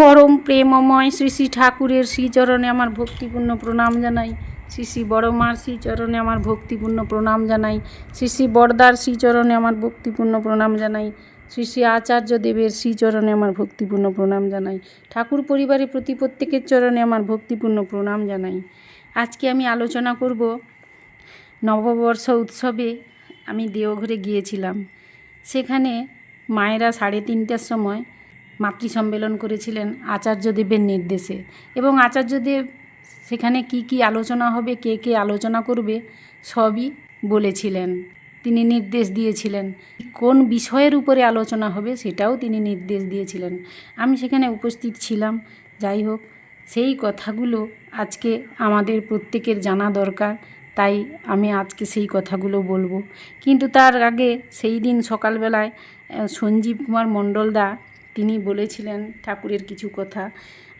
পরম প্রেমময় শ্রী শ্রী ঠাকুরের শ্রীচরণে আমার ভক্তিপূর্ণ প্রণাম জানাই। শ্রী শ্রী বড়মার শ্রীচরণে আমার ভক্তিপূর্ণ প্রণাম জানাই। শ্রী শ্রী বড়দার শ্রীচরণে আমার ভক্তিপূর্ণ প্রণাম জানাই। শ্রী শ্রী আচার্য দেবের শ্রীচরণে আমার ভক্তিপূর্ণ প্রণাম জানাই। ঠাকুর পরিবারের প্রতি প্রত্যেকের চরণে আমার ভক্তিপূর্ণ প্রণাম জানাই। আজকে আমি আলোচনা করব নববর্ষ উৎসবে আমি দেওঘরে গিয়েছিলাম। সেখানে মায়েরা সাড়ে তিনটার সময় মাতৃ সম্মেলন করেছিলেন আচার্যদেবের নির্দেশে। এবং আচার্যদেব সেখানে কি কি আলোচনা হবে, কে কে আলোচনা করবে, সবই বলেছিলেন। তিনি নির্দেশ দিয়েছিলেন কোন বিষয়ের উপরে আলোচনা হবে সেটাও তিনি নির্দেশ দিয়েছিলেন। আমি সেখানে উপস্থিত ছিলাম। যাই হোক, সেই কথাগুলো আজকে আমাদের প্রত্যেকের জানা দরকার, তাই আমি আজকে সেই কথাগুলো বলব। কিন্তু তার আগে সেই দিন সকালবেলায় সঞ্জীব কুমার মণ্ডলদা তিনি বলেছিলেন, ঠাকুরের কিছু কথা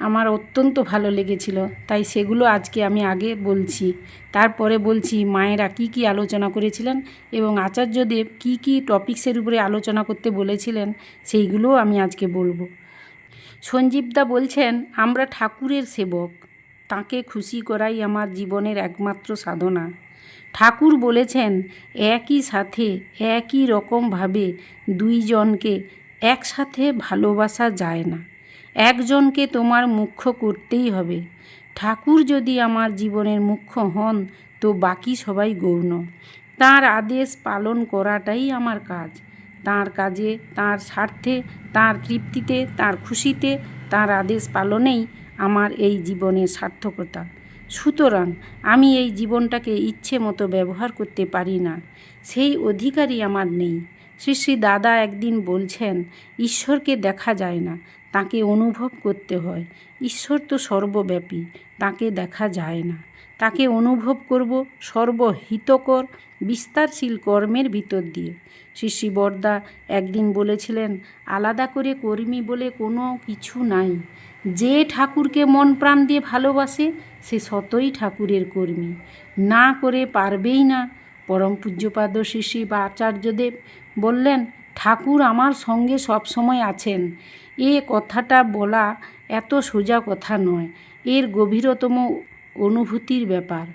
আমার অত্যন্ত ভালো লেগেছিল, তাই সেগুলো আজকে আমি আগে বলছি। তারপরে বলছি, মায়েরা কি কি আলোচনা করেছিলেন এবং আচার্যদেব কি কি টপিক্সের উপরে আলোচনা করতে বলেছিলেন, সেইগুলোও আমি আজকে বলব। সঞ্জীবদা বলছেন, আমরা ঠাকুরের সেবক, তাকে খুশি করাই আমার জীবনের একমাত্র সাধনা। ঠাকুর বলেছেন, একই সাথে একই রকমভাবে দুইজনকে একসাথে ভালোবাসা যায় না। একজনকে তোমার মুখ্য করতেই হবে। ঠাকুর যদি আমার জীবনের মুখ্য হন, তো বাকি সবাই গৌণ। তার আদেশ পালন করাটাই আমার কাজ। তার কাজে, তার স্বার্থে, তার তৃপ্তিতে, তার খুশিতে, তার আদেশ পালনেই আমার এই জীবনের সার্থকতা। সুতরাং আমি এই জীবনটাকে ইচ্ছে মতো ব্যবহার করতে পারি না। সেই অধিকারই আমার নেই। শ্রী শ্রী দাদা একদিন বলছেন, ঈশ্বরকে দেখা যায় না, তাকে অনুভব করতে হয়। ঈশ্বর তো সর্বব্যাপী, তাকে দেখা যায় না। তাকে অনুভব করব সর্বহিতকর, বিস্তারশীল কর্মের ভিতর দিয়ে। শ্রী বরদা একদিন বলেছিলেন, আলাদা করে কর্মী বলে কোনো কিছু নাই। যে ঠাকুরকে মন প্রাণ দিয়ে ভালোবাসে, সে সতই ঠাকুরের কর্মী। না করে পারবেই না। পরম পূজ্যপাদ শ্রী বা আচার্যদেব বললেন, ঠাকুর আমার সঙ্গে সব সময় আছেন। এ কথাটা বলা এত সোজা কথা নয়। এর গভীরতম অনুভূতির ব্যাপার।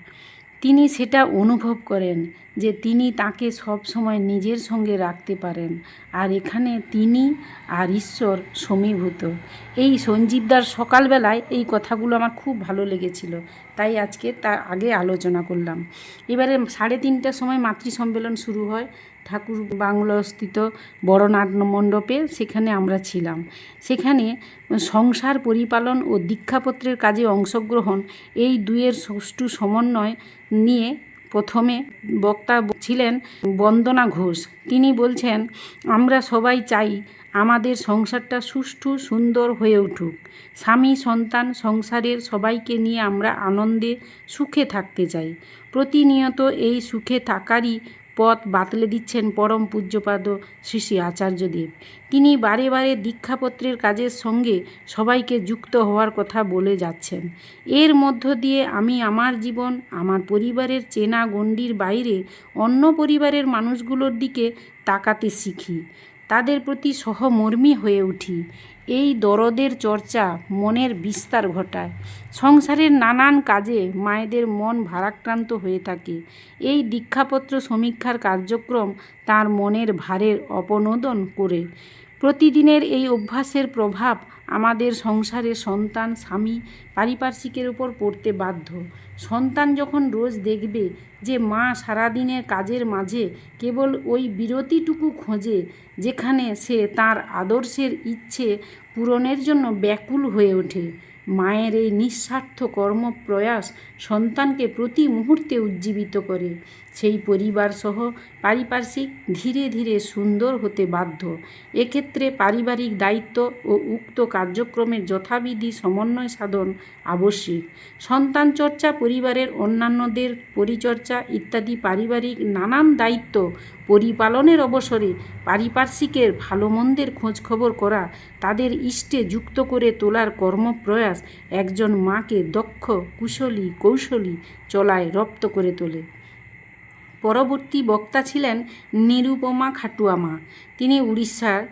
তিনি সেটা অনুভব করেন। যে তিনি তাকে সব সময় নিজের সঙ্গে রাখতে পারেন। আর এখানে তিনি আর ঈশ্বর সমীভূত। এই সঞ্জীবদার সকালবেলায় এই কথাগুলো আমার খুব ভালো লেগেছিল। তাই আজকে তার আগে আলোচনা করলাম। এবারে সাড়ে তিনটার সময় মাতৃ সম্মেলন শুরু হয়। ঠাকুর বাংলোস্থিত বড়নাট মণ্ডপে সেখানে আমরা ছিলাম। সেখানে সংসার পরিপালন ও দীক্ষাপত্রের কাজে অংশগ্রহণ এই দুয়ের সুষ্ঠু সমন্বয় নিয়ে প্রথমে বক্তা ছিলেন বন্দনা ঘোষ। তিনি বলছেন, আমরা সবাই চাই আমাদের সংসারটা সুষ্ঠু, সুন্দর হয়ে উঠুক। স্বামী, সন্তান, সংসারের সবাইকে নিয়ে আমরা আনন্দে সুখে থাকতে চাই। প্রতিনিয়ত এই সুখে থাকারই পথ বাতলে দিচ্ছেন পরম পূজ্যপাদ শ্রী শ্রী আচার্যদেব। তিনি বারে বারে দীক্ষাপত্রের কাজের সঙ্গে সবাইকে যুক্ত হওয়ার কথা বলে যাচ্ছেন। এর মধ্য দিয়ে আমি আমার জীবন, আমার পরিবারের চেনা গণ্ডির বাইরে অন্য পরিবারের মানুষগুলোর দিকে তাকাতে শিখি। তাদের প্রতি সহমর্মী হয়ে উঠি। এই দরদের চর্চা মনের বিস্তার ঘটায়। সংসারের নানান কাজে মায়েদের মন ভারাক্রান্ত হয়ে থাকে। এই দীক্ষাপত্র সমীক্ষার কার্যক্রম তার মনের ভারের অপনোদন করে। প্রতিদিনের এই অভ্যাসের প্রভাব আমাদের সংসারে সন্তান, স্বামী, পারিপার্শ্বিকের উপর পড়তে বাধ্য। সন্তান যখন রোজ দেখবে যে মা সারাদিনের কাজের মাঝে কেবল ওই বিরতিটুকু খোঁজে, যেখানে সে তার আদর্শের ইচ্ছে পূরণের জন্য ব্যাকুল হয়ে ওঠে, মায়ের এই নিঃস্বার্থ কর্মপ্রয়াস সন্তানকে প্রতি মুহূর্তে উজ্জীবিত করে। সেই পরিবার সহ পারিপার্শ্বিক ধীরে ধীরে সুন্দর হতে বাধ্য। এক্ষেত্রে পারিবারিক দায়িত্ব ও উক্ত কার্যক্রমের যথাবিধি সমন্বয় সাধন আবশ্যিক। সন্তান চর্চা, পরিবারের অন্যান্যদের পরিচর্যা ইত্যাদি পারিবারিক নানান দায়িত্ব পরিপালনের অবসরে পারিপার্শ্বিকের ভালো মন্দের খোঁজখবর করা, তাদের ইষ্টে যুক্ত করে তোলার কর্মপ্রয়াস একজন মাকে দক্ষ, কুশলী, কৌশলী চলায় রপ্ত করে তোলে। পরবর্তী বক্তা ছিলেন নিরুপমা খাটুয়া মা তিনি উড়িষ্যার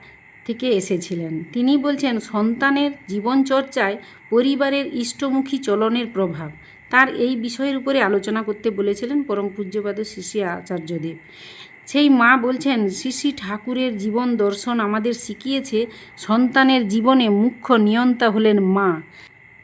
থেকে এসেছিলেন। তিনি বলছেন, সন্তানের জীবনচর্চায় পরিবারের ইষ্টমুখী চলনের প্রভাব। তার এই বিষয়ের উপরে আলোচনা করতে বলেছিলেন পরম পূজ্যপাদ শিশি আচার্যদেব। সেই মা বলছেন, শ্রী শ্রী ঠাকুরের জীবন দর্শন আমাদের শিখিয়েছে সন্তানের জীবনে মুখ্য নিয়ন্তা হলেন মা।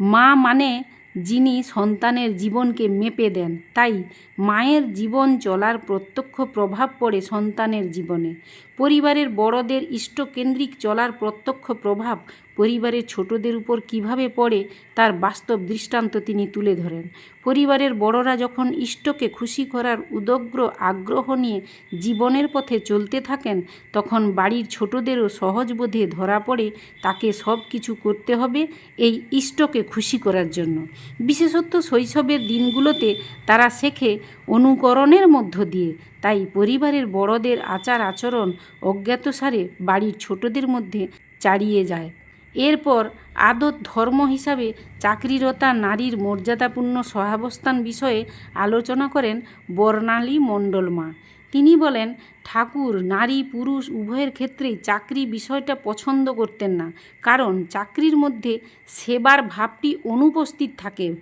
মা মানে যিনি সন্তানের জীবনকে মেপে দেন। তাই মায়ের জীবন চলার প্রত্যক্ষ প্রভাব পড়ে সন্তানের জীবনে। পরিবারের বড়দের ইষ্টকেন্দ্রিক চলার প্রত্যক্ষ প্রভাব পরিবারের ছোটদের উপর কীভাবে পড়ে তার বাস্তব দৃষ্টান্ত তিনি তুলে ধরেন। পরিবারের বড়রা যখন ইষ্টকে খুশি করার উদগ্র আগ্রহ নিয়ে জীবনের পথে চলতে থাকেন, তখন বাড়ির ছোটদেরও সহজবোধে ধরা পড়ে তাকে সব কিছু করতে হবে এই ইষ্টকে খুশি করার জন্য। বিশেষত শৈশবের দিনগুলোতে তারা শেখে অনুকরণের মধ্য দিয়ে। তাই পরিবারের বড়দের আচার আচরণ অজ্ঞাতসারে বাড়ির ছোটদের মধ্যে চারিয়ে যায়। এরপর আদত ধর্ম হিসাবে চাকরিরতা নারীর মর্যাদাপূর্ণ সহাবস্থান বিষয়ে আলোচনা করেন বর্ণালী মণ্ডল মা তিনি বলেন, ঠাকুর, নারী, পুরুষ উভয়ের ক্ষেত্রেই চাকরি বিষয়টা পছন্দ করতেন না। কারণ চাকরির মধ্যে সেবার ভাবটি অনুপস্থিত থাকে।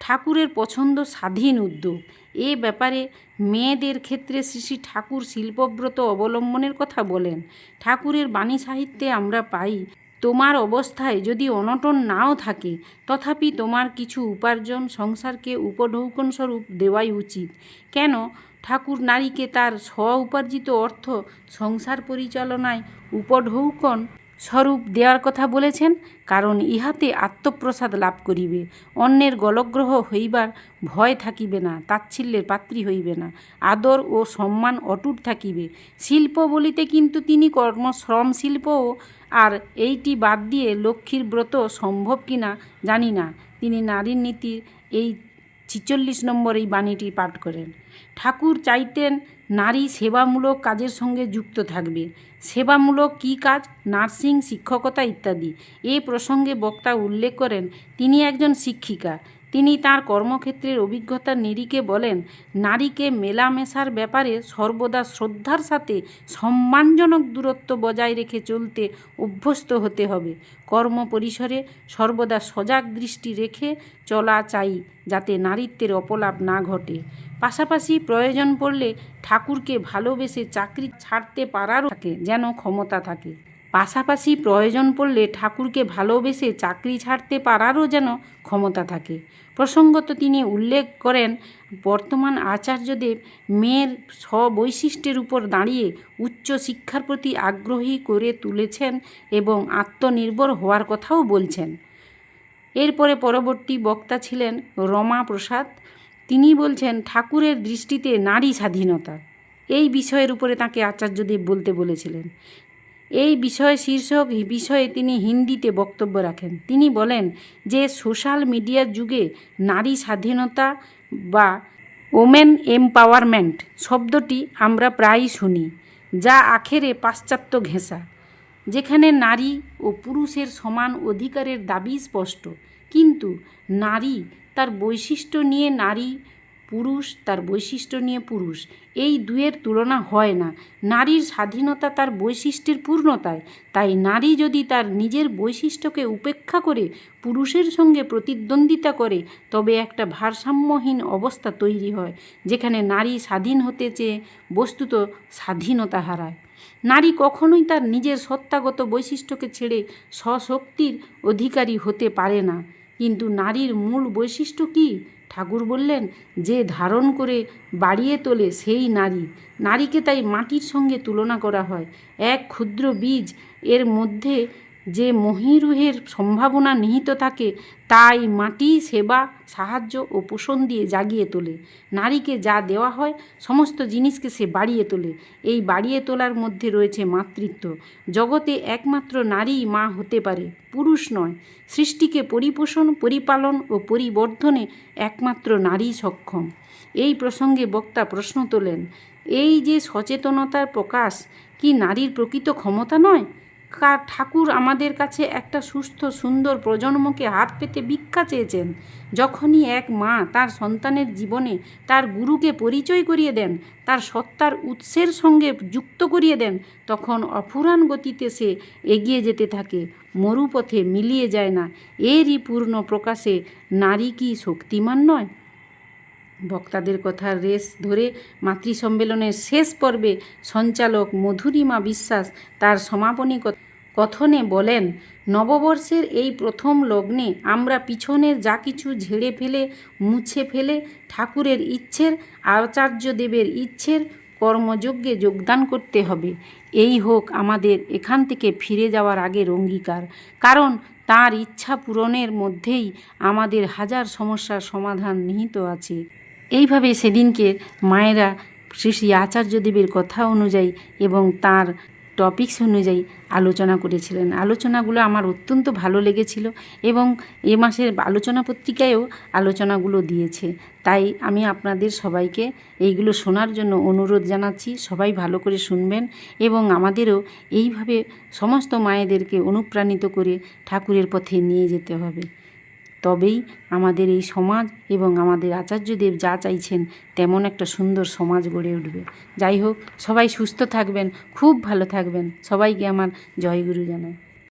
ঠাকুরের পছন্দ স্বাধীন উদ্যোগ। এ ব্যাপারে মেয়েদের ক্ষেত্রে শ্রী শ্রী ঠাকুর শিল্পব্রত অবলম্বনের কথা বলেন। ঠাকুরের বাণী সাহিত্যে আমরা পাই তোমার অবস্থায় যদি অনটন নাও থাকে, তথাপি তোমার কিছু উপার্জন সংসারকে উপঢৌকন স্বরূপ দেওয়াই উচিত। কেন? ঠাকুর নারীকে তার স্ব উপার্জিত অর্থ সংসার পরিচালনায় উপঢৌকন স্বরূপ দেওয়ার কথা বলেছেন, কারণ ইহাতে আত্মপ্রসাদ লাভ করিবে। অন্যের গলগ্রহ হইবার ভয় থাকিবে না, তাচ্ছিল্যের পাত্রী হইবে না, আদর ও সম্মান অটুট থাকিবে। শিল্প বলিতে কিন্তু তিনি কর্ম শ্রম শিল্পও আর এইটি বাদ দিয়ে লক্ষ্মীর ব্রত সম্ভব কিনা জানি না। তিনি নারীর নীতির এই ছিচল্লিশ নম্বর এই বাণীটি পাঠ করেন। ঠাকুর চাইতেন নারী সেবামূলক কাজের সঙ্গে যুক্ত থাকবে। সেবামূলক কী কাজ? নার্সিং, শিক্ষকতা ইত্যাদি। এ প্রসঙ্গে বক্তা উল্লেখ করেন, তিনি একজন শিক্ষিকা। তিনি তার কর্মক্ষেত্রের অভিজ্ঞতার নিরিখে বলেন, নারীকে মেলামেশার ব্যাপারে সর্বদা শ্রদ্ধার সাথে সম্মানজনক দূরত্ব বজায় রেখে চলতে অভ্যস্ত হতে হবে। কর্ম পরিসরে সর্বদা সজাগ দৃষ্টি রেখে চলা চাই যাতে নারীত্বের অপলাপ না ঘটে। পাশাপাশি প্রয়োজন পড়লে ঠাকুরকে ভালোবেসে চাকরি ছাড়তে পারারও থাকে, যেন ক্ষমতা থাকে। পাশাপাশি প্রয়োজন পড়লে ঠাকুরকে ভালোবেসে চাকরি ছাড়তে পারারও যেন ক্ষমতা থাকে। প্রসঙ্গত তিনি উল্লেখ করেন, বর্তমান আচার্যদেব মেয়ের স্ববৈশিষ্ট্যের উপর দাঁড়িয়ে উচ্চ শিক্ষার প্রতি আগ্রহী করে তুলেছেন এবং আত্মনির্ভর হওয়ার কথাও বলছেন। এরপরে পরবর্তী বক্তা ছিলেন রমা প্রসাদ তিনি বলছেন, ঠাকুরের দৃষ্টিতে নারী স্বাধীনতা। এই বিষয়ের উপরে তাকে আচার্যদেব বলতে বলেছিলেন। এই বিষয় শীর্ষক বিষয়ে তিনি হিন্দিতে বক্তব্য রাখেন। তিনি বলেন যে, সোশ্যাল মিডিয়ার যুগে নারী স্বাধীনতা বা ওমেন এম্পাওয়ারমেন্ট শব্দটি আমরা প্রায়ই শুনি, যা আখেরে পাশ্চাত্য ঘেঁষা, যেখানে নারী ও পুরুষের সমান অধিকারের দাবি স্পষ্ট। কিন্তু নারী তার বৈশিষ্ট্য নিয়ে নারী পুরুষ তার বৈশিষ্ট্য নিয়ে পুরুষ। এই দুয়ের তুলনা হয় না। নারীর স্বাধীনতা তার বৈশিষ্ট্যের পূর্ণতায়। তাই নারী যদি তার নিজের বৈশিষ্ট্যকে উপেক্ষা করে পুরুষের সঙ্গে প্রতিদ্বন্দ্বিতা করে, তবে একটা ভারসাম্যহীন অবস্থা তৈরি হয়, যেখানে নারী স্বাধীন হতে চেয়ে বস্তুত স্বাধীনতা হারায়। নারী কখনোই তার নিজের সত্তাগত বৈশিষ্ট্যকে ছেড়ে স্বশক্তির অধিকারী হতে পারে না। কিন্তু নারীর মূল বৈশিষ্ট্য কী? ঠাকুর বললেন, যে ধারণ করে বাড়িয়ে তোলে সেই নারী। নারীকে তাই মাটির সঙ্গে তুলনা করা হয়। এক ক্ষুদ্র বীজ এর মধ্যে যে মহিরুহের সম্ভাবনা নিহিত থাকে, তাই মাটি, সেবা, সাহায্য ও পোষণ দিয়ে জাগিয়ে তোলে। নারীকে যা দেওয়া হয়, সমস্ত জিনিসকে সে বাড়িয়ে তোলে। এই বাড়িয়ে তোলার মধ্যে রয়েছে মাতৃত্ব। জগতে একমাত্র নারীই মা হতে পারে, পুরুষ নয়। সৃষ্টিকে পরিপোষণ, পরিপালন ও পরিবর্ধনে একমাত্র নারী সক্ষম। এই প্রসঙ্গে বক্তা প্রশ্ন তোলেন, এই যে সচেতনতার প্রকাশ, কি নারীর প্রকৃত ক্ষমতা নয়? ঠাকুর আমাদের কাছে একটা সুস্থ, সুন্দর প্রজন্মকে হাত পেতে ভিক্ষা চেয়েছেন। যখনই এক মা তার সন্তানের জীবনে তার গুরুকে পরিচয় করিয়ে দেন, তার সত্তার উৎসের সঙ্গে যুক্ত করিয়ে দেন, তখন অফুরান গতিতে সে এগিয়ে যেতে থাকে, মরুপথে মিলিয়ে যায় না। এরই পূর্ণ প্রকাশে নারী কি শক্তিমান নয়? বক্তাদের কথার রেস ধরে মাতৃ সম্মেলনের শেষ পর্বে সঞ্চালক মধুরিমা বিশ্বাস তার সমাপনী কথনে বলেন, নববর্ষের এই প্রথম লগ্নে আমরা পিছনের যা কিছু ঝেড়ে ফেলে, মুছে ফেলে ঠাকুরের ইচ্ছের, আচার্যদেবের ইচ্ছের কর্মযজ্ঞে যোগদান করতে হবে। এই হোক আমাদের এখান থেকে ফিরে যাওয়ার আগের অঙ্গীকার। কারণ তার ইচ্ছা পূরণের মধ্যেই আমাদের হাজার সমস্যার সমাধান নিহিত আছে। এইভাবে সেদিনকে মায়েরা শ্রী শ্রী আচার্যদেবের কথা অনুযায়ী এবং তার টপিকস অনুযায়ী আলোচনা করেছিলেন। আলোচনাগুলো আমার অত্যন্ত ভালো লেগেছিল এবং এ মাসের আলোচনা পত্রিকায়ও আলোচনাগুলো দিয়েছে। তাই আমি আপনাদের সবাইকে এইগুলো শোনার জন্য অনুরোধ জানাচ্ছি, সবাই ভালো করে শুনবেন এবং আমাদেরও এইভাবে সমস্ত মায়েদেরকে অনুপ্রাণিত করে ঠাকুরের পথে নিয়ে যেতে হবে। তবেই আমাদের এই সমাজ এবং আমাদের আচার্যদেব যা চাইছেন তেমন একটা সুন্দর সমাজ গড়ে উঠবে। যাই হোক, সবাই সুস্থ থাকবেন, খুব ভালো থাকবেন। সবাইকে আমার জয়গুরু জানাই।